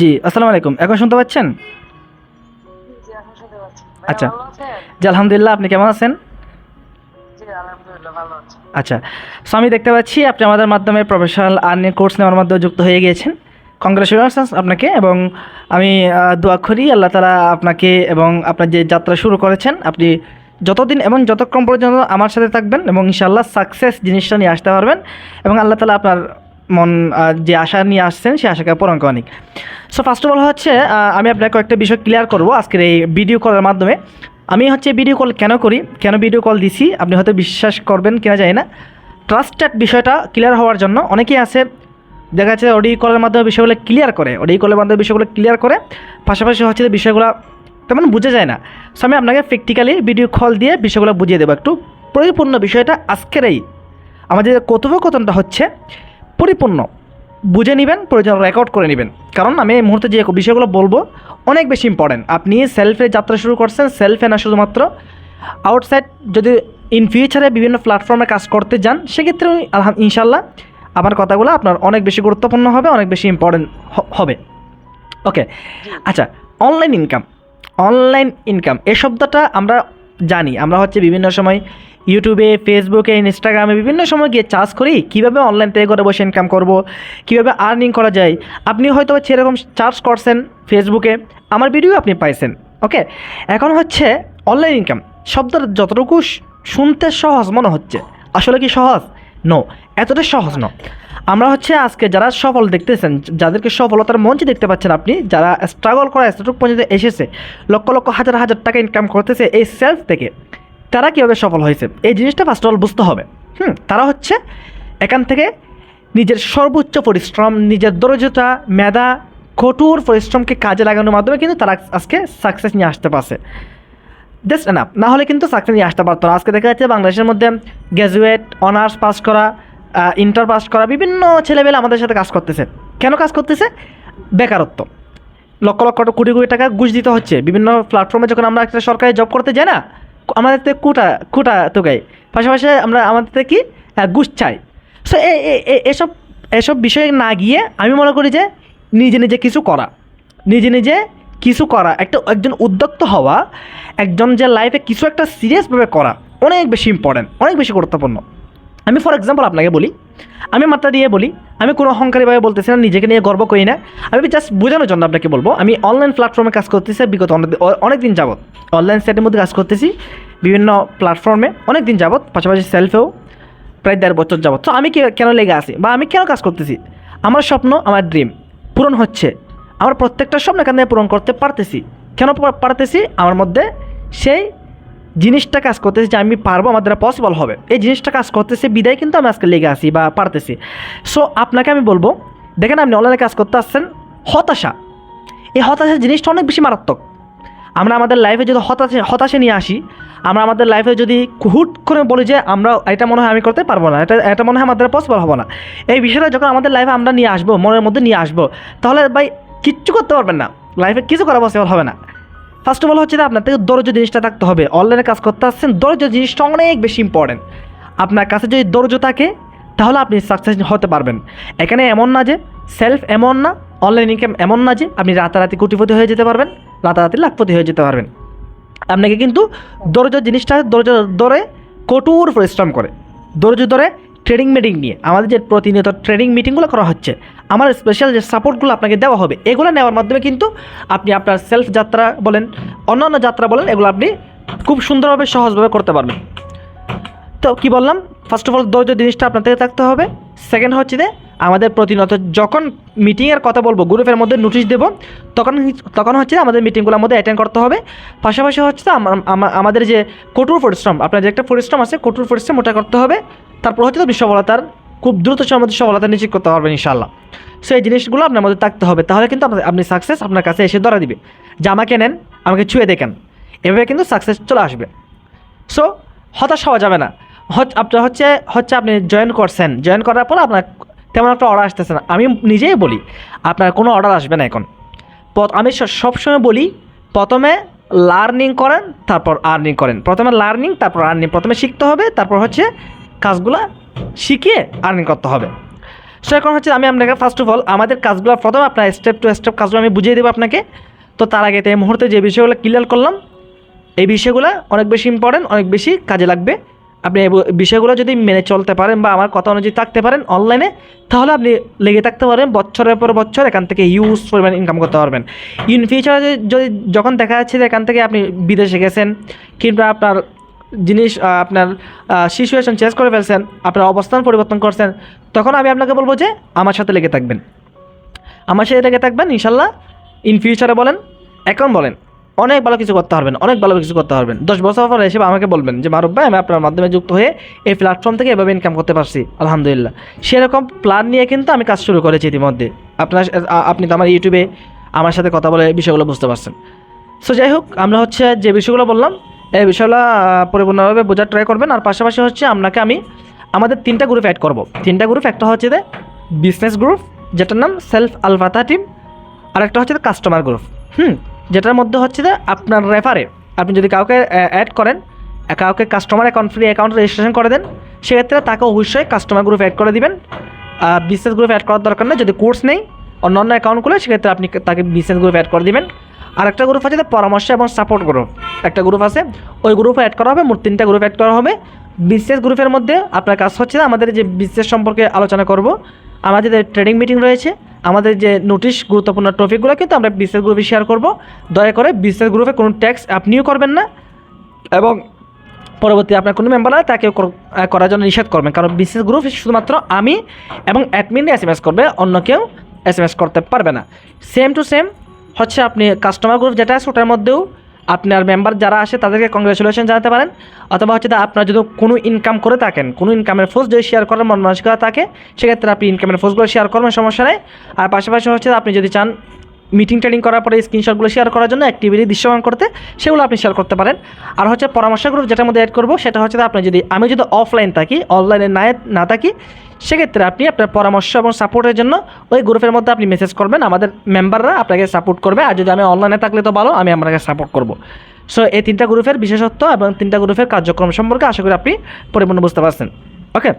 জি আসসালামু আলাইকুম এখন শুনতে পাচ্ছেন জি, এখন শুনতে পাচ্ছি। আচ্ছা। জি আলহামদুলিল্লাহ আপনি কেমন আছেন জি, আলহামদুলিল্লাহ ভালো আছি। আচ্ছা সো আমি দেখতে পাচ্ছি আপনি আমাদের মাধ্যমে প্রফেশনাল আর্নিং কোর্স নেওয়ার মাধ্যমে যুক্ত হয়ে গিয়েছেন কংগ্রেচুলেশনস আপনাকে এবং আমি দোয়া করি আল্লাহ তালা আপনাকে এবং আপনার যে যাত্রা শুরু করেছেন আপনি যতদিন এবং যতক্ষণ পর্যন্ত আমার সাথে থাকবেন এবং ইনশাল্লাহ সাকসেস জিনিসটা নিয়ে আসতে পারবেন এবং আল্লাহ তালা আপনার মন যে আশা নিয়ে আসছেন, সেই আশাকে পূরণ অনেক সো ফার্স্ট অফ অল হচ্ছে আমি আপনাকে কয়েকটা বিষয় ক্লিয়ার করব আজকের এই ভিডিও কলের মাধ্যমে। আমি হচ্ছে ভিডিও কল কেন করি, কেন ভিডিও কল দিছি, আপনি হয়তো বিশ্বাস করবেন কিনা যায় না। ট্রাস্টেড বিষয়টা ক্লিয়ার হওয়ার জন্য অনেকেই আছে, দেখা যাচ্ছে অডিও কলের মাধ্যমে বিষয়গুলো ক্লিয়ার করে অডিও কলের মাধ্যমে বিষয়গুলো ক্লিয়ার করে, পাশাপাশি হচ্ছে যে বিষয়গুলো তেমন বোঝা যায় না। সো আমি আপনাকে প্র্যাকটিক্যালি ভিডিও কল দিয়ে বিষয়গুলো বুঝিয়ে দেবো। একটু পরিপূর্ণ বিষয়টা আজকের এই, আমাদের কথোপকথনটা হচ্ছে পরিপূর্ণ। বুঝে নেবেন, প্রয়োজন রেকর্ড করে নেবেন। কারণ আমি এই মুহূর্তে যে বিষয়গুলো বলব, অনেক বেশি ইম্পর্টেন্ট আপনি সেলফে যাত্রা শুরু করছেন সেলফে না শুধুমাত্র আউটসাইড যদি ইন ফিউচারে বিভিন্ন প্ল্যাটফর্মে কাজ করতে যান সেক্ষেত্রে আলহাম ইনশাল্লাহ আমার কথাগুলো আপনার অনেক বেশি গুরুত্বপূর্ণ হবে, অনেক বেশি ইম্পর্টেন্ট হবে। ওকে আচ্ছা অনলাইন ইনকাম অনলাইন ইনকাম এই শব্দটা আমরা জানি। আমরা হচ্ছে বিভিন্ন সময় ইউটিউবে ফেসবুকে ইনস্টাগ্রামে বিভিন্ন সময় গিয়ে চার্জ করি, কীভাবে অনলাইন থেকে ঘরে বসে ইনকাম করব, কীভাবে আর্নিং করা যায়। আপনি হয়তো সেরকম চার্জ করছেন ফেসবুকে আমার ভিডিও আপনি পাইছেন ওকে এখন হচ্ছে অনলাইন ইনকাম শব্দটা যতটুকু শুনতে সহজ মনে হচ্ছে। আসলে কি সহজ? নো এতটা সহজ ন। আমরা হচ্ছে আজকে যারা সফল দেখতেছেন, যাদেরকে সফলতার মঞ্চে দেখতে পাচ্ছেন আপনি, যারা স্ট্রাগল করা এতটুকু পর্যন্ত এসেছে, লক্ষ লক্ষ হাজার হাজার টাকা ইনকাম করতেছে এই সেলফ থেকে তারা কীভাবে সফল হয়েছে? এই জিনিসটা ফার্স্ট অল বুঝতে হবে। হুম, তারা হচ্ছে এখান থেকে নিজের সর্বোচ্চ পরিশ্রম, নিজের দরজতা মেধা, কঠোর পরিশ্রমকে কাজে লাগানোর মাধ্যমে কিন্তু তারা আজকে সাকসেস নিয়ে আসতে পারছে। জাস্ট এনাফ না হলে কিন্তু সাকসেস নিয়ে আসতে পারতো না। আজকে দেখা যাচ্ছে বাংলাদেশের মধ্যে গ্র্যাজুয়েট অনার্স পাস করা ইন্টার পাস করা, বিভিন্ন ছেলেমেলে আমাদের সাথে কাজ করতেছে। কেন কাজ করতেছে? বেকারত্ব। লক্ষ লক্ষ কোটি কোটি টাকা ঘুষ দিতে হচ্ছে। বিভিন্ন প্ল্যাটফর্মে যখন আমরা একটা সরকারি জব করতে যাই না আমাদের থেকে কুটা কুটা তোকাই পাশাপাশি আমরা আমাদের থেকে ঘুষ চাই। সো এসব এসব বিষয়ে না গিয়ে আমি মনে করি যে নিজে নিজে কিছু করা। নিজে নিজে কিছু করা। একটা, একজন উদ্যোক্তা হওয়া, একজন যে লাইফে কিছু একটা সিরিয়াসভাবে করা, অনেক বেশি ইম্পর্ট্যান্ট অনেক বেশি গুরুত্বপূর্ণ। আমি ফর এক্সাম্পল আপনাকে বলি আমি মাত্রা দিয়ে বলি, আমি কোনো অহংকারীভাবে বলতেছি না, নিজেকে নিয়ে গর্ব করি না। আমি জাস্ট বোঝানোর জন্য আপনাকে বলব, আমি অনলাইন প্ল্যাটফর্মে কাজ করতেছি, বিগত অনেক দিন যাবত অনলাইন সাইটের মধ্যে কাজ করতেছি, বিভিন্ন প্ল্যাটফর্মে অনেক দিন যাবত পাশাপাশি সেলফেও প্রায় দেড় বছর যাবত তো আমি কেন লেগে আছি বা আমি কেন কাজ করতেছি? আমার স্বপ্ন, আমার ড্রিম পূরণ হচ্ছে। আমার প্রত্যেকটা স্বপ্ন এখান থেকে পূরণ করতে পারতেছি। কেন পারতেছি? আমার মধ্যে সেই জিনিসটা কাজ করতেছি যে আমি পারব, আমার দ্বারা পসিবল হবে। এই জিনিসটা কাজ করতেছে, বিদায় কিন্তু আমি আজকে লেগে আসি বা পারতেছি। সো আপনাকে আমি বলব, দেখেন আপনি অনলাইনে কাজ করতে আসছেন, হতাশা। এই হতাশা জিনিসটা অনেক বেশি মারাত্মক। আমরা আমাদের লাইফে যদি হতাশা হতাশা নিয়ে আসি, আমরা আমাদের লাইফে যদি হুট করে বলি যে আমরা, এটা মনে হয় আমি করতে পারব না, এটা এটা মনে হয় আমাদের পসিবল হবে না। এই বিষয়টা যখন আমাদের লাইফে আমরা নিয়ে আসব, মনের মধ্যে নিয়ে আসব, তাহলে ভাই কিচ্ছু করতে পারবেন না। লাইফে কিছু করা পসিবল হবে না। ফার্স্ট অফ অল হচ্ছে আপনার থেকে ধৈর্য জিনিসটা থাকতে হবে। অনলাইনে কাজ করতে আসছেন ধৈর্য জিনিসটা অনেক বেশি ইম্পর্টেন্ট আপনার কাছে যদি ধৈর্য থাকে, তাহলে আপনি সাকসেস হতে পারবেন। এখানে এমন না যে সেলফ এমন না অনলাইন ইনকাম এমন না যে আপনি রাতারাতি কোটিপতি হয়ে যেতে পারবেন, রাতারাতি লাখপতি হয়ে যেতে পারবেন। আপনাকে কিন্তু ধৈর্য জিনিসটা ধৈর্য দরে কঠোর পরিশ্রম করে। ধৈর্য ধরে ট্রেডিং মিটিং নিয়ে। আমাদের যে প্রতিনিয়ত ট্রেডিং মিটিংগুলো করা হচ্ছে, আমার স্পেশাল যে সাপোর্টগুলো আপনাকে দেওয়া হবে, এগুলো নেওয়ার মাধ্যমে কিন্তু আপনি আপনার সেলফ যাত্রা বলেন, অন্যান্য যাত্রা বলেন, এগুলো আপনি খুব সুন্দরভাবে, সহজভাবে করতে পারবেন। তো কি বললাম? ফার্স্ট অফ অল ধৈর্য জিনিসটা আপনার থেকে থাকতে হবে। সেকেন্ড হচ্ছে যে, আমাদের প্রতিনিয়ত যখন মিটিংয়ের কথা বলব গ্রুপের মধ্যে নোটিশ দেবো, তখন তখন হচ্ছে আমাদের মিটিংগুলোর মধ্যে অ্যাটেন্ড করতে হবে। পাশাপাশি হচ্ছে আমাদের যে কঠোর পরিশ্রম, আপনার যে একটা পরিশ্রম আছে, কঠোর পরিশ্রম ওটা করতে হবে। তারপর হচ্ছে আপনি সফলতার খুব দ্রুত সময়ের মধ্যে সফলতা নিশ্চিত করতে পারবেন ইনশাল্লাহ সো এই জিনিসগুলো আপনার মধ্যে থাকতে হবে। তাহলে কিন্তু আপনি- সাকসেস আপনার কাছে এসে ধরা দিবে। আমাকে নেন, আমাকে ছুঁয়ে দেখেন। এভাবে কিন্তু সাকসেস চলে আসবে। সো হতাশ হওয়া যাবে না। আপনার হচ্ছে হচ্ছে আপনি জয়েন করছেন। জয়েন করার পর আপনার তেমন একটা অর্ডার আসতেছে না। আমি নিজেই বলি, আপনার কোনো অর্ডার আসবে না এখন। আমি সবসময় বলি, প্রথমে লার্নিং করেন, তারপর আর্নিং করেন। প্রথমে লার্নিং তারপর আর্নিং প্রথমে শিখতে হবে, তারপর হচ্ছে কাজগুলা শিখিয়ে আর্নিং করতে হবে। সো এখন হচ্ছে আমি আপনাকে ফার্স্ট অফ অল আমাদের কাজগুলো প্রথম আপনার স্টেপ টু স্টেপ কাজগুলো আমি বুঝিয়ে দেবো আপনাকে। তো তার আগে এই মুহূর্তে যে বিষয়গুলো ক্লিয়ার করলাম, এই বিষয়গুলো অনেক বেশি ইম্পর্টেন্ট অনেক বেশি কাজে লাগবে। আপনি এই বিষয়গুলো যদি মেনে চলতে পারেন বা আমার কথা অনুযায়ী থাকতে পারেন অনলাইনে তাহলে আপনি লেগে থাকতে পারবেন, বছরের পর বছর এখান থেকে ইউজ পরিমাণ ইনকাম করতে পারবেন। ইন ফিউচারে যদি যখন দেখা যাচ্ছে যে এখান থেকে আপনি বিদেশে গেছেন, কিংবা আপনার জিনিস আপনার সিচুয়েশন চেঞ্জ করে ফেলছেন, আপনার অবস্থান পরিবর্তন করছেন, তখন আমি আপনাকে বলব যে আমার সাথে লেগে থাকবেন। আমার সাথে লেগে থাকবেন, ইনশাল্লাহ ইন ফিউচারে বলেন, এখন বলেন, অনেক ভালো কিছু করতে পারবেন, অনেক ভালো কিছু করতে পারবেন। দশ বছর পরে এসে আমাকে বলবেন যে মারুফ ভাই, আমি আপনার মাধ্যমে যুক্ত হয়ে এই প্ল্যাটফর্ম থেকে এভাবে ইনকাম করতে পারছি, আলহামদুলিল্লাহ। সেরকম প্ল্যান নিয়ে কিন্তু আমি কাজ শুরু করেছি ইতিমধ্যে। আপনার আপনি তো আমার ইউটিউবে আমার সাথে কথা বলে বিষয়গুলো বুঝতে পারছেন। সো যাই হোক, আমরা হচ্ছে যে বিষয়গুলো বললাম এই বিষয়গুলো পরিপূর্ণভাবে বোঝার ট্রাই করবেন। আর পাশাপাশি হচ্ছে আপনাকে আমি আমাদের তিনটা গ্রুপ অ্যাড করব। তিনটা গ্রুপ একটা হচ্ছে যে বিজনেস গ্রুপ যেটার নাম সেলফ আলফাতা টিম আর একটা হচ্ছে কাস্টমার গ্রুপ হুম, যেটার মধ্যে হচ্ছে যে আপনার রেফারে আপনি যদি কাউকে অ্যাড করেন, কাউকে customer account free account registration করে দেন, সেক্ষেত্রে তাকে অবশ্যই কাস্টমার গ্রুপ অ্যাড করে দিবেন। বিজনেস গ্রুপ অ্যাড করার দরকার নেই, যদি কোর্স নেই, অন্যান্য অ্যাকাউন্ট খুলে, সেক্ষেত্রে আপনি তাকে বিজনেস গ্রুপ অ্যাড করে দিবেন। আর একটা গ্রুপ আছে পরামর্শ এবং সাপোর্ট গ্রুপ একটা গ্রুপ আছে, ওই গ্রুপে অ্যাড করা হবে, মোট তিনটা গ্রুপ অ্যাড করা হবে। বিশেষ গ্রুপের মধ্যে আপনার কাজ হচ্ছে না আমাদের যে বিজনেস সম্পর্কে আলোচনা করব, আমাদের যে ট্রেডিং মিটিং রয়েছে, আমাদের যে নোটিশ গুরুত্বপূর্ণ টপিকগুলো কিন্তু আমরা বিশেষ গ্রুপে শেয়ার করব। দয়া করে বিশেষ গ্রুপে কোনো ট্যাক্স আপনিও করবেন না। এবং পরবর্তী আপনার কোনো মেম্বার আছে তাকে করার জন্য নিষেধ করবেন। কারণ বিশেষ গ্রুপ শুধুমাত্র আমি এবং অ্যাডমিন এস এম এস করবে, অন্য কেউ এস এম এস করতে পারবে না। সেম টু সেম হচ্ছে আপনি কাস্টমার গ্রুপ যেটা আছে ওটার মধ্যেও আপনার মেম্বার যারা আসে তাদেরকে কংগ্রেচুলেশন জানাতে পারেন। অথবা হচ্ছে আপনার যদি কোনো ইনকাম করে থাকেন, কোনো ইনকামের ফোর্স যদি শেয়ার করার মন মানসিকতা থাকে, সেক্ষেত্রে আপনি ইনকামের ফোর্সগুলো শেয়ার করবেন, সমস্যা নেই। আর পাশাপাশি হচ্ছে আপনি যদি চান মিটিং ট্রেডিং করার পরে স্ক্রিনশটগুলো শেয়ার করার জন্য অ্যাক্টিভিটি দৃশ্যমান করতে, সেগুলো আপনি শেয়ার করতে পারেন। আর হচ্ছে পরামর্শ গ্রুপ যেটার মধ্যে অ্যাড করব, সেটা হচ্ছে আপনি যদি, আমি যদি অফলাইন থাকি অনলাইনে না না থাকি, সেক্ষেত্রে আপনি আপনার পরামর্শ এবং সাপোর্টের জন্য ওই গ্রুপের মধ্যে আপনি মেসেজ করবেন। আমাদের মেম্বাররা আপনাকে সাপোর্ট করবে। আর যদি আমি অনলাইনে থাকলে তো ভালো, আমি আপনাকে সাপোর্ট করব। সো এই তিনটা গ্রুপের বিশেষত্ব এবং তিনটা গ্রুপের কার্যক্রম সম্পর্কে আশা করি আপনি পরিপূর্ণ বুঝতে পারছেন। ওকে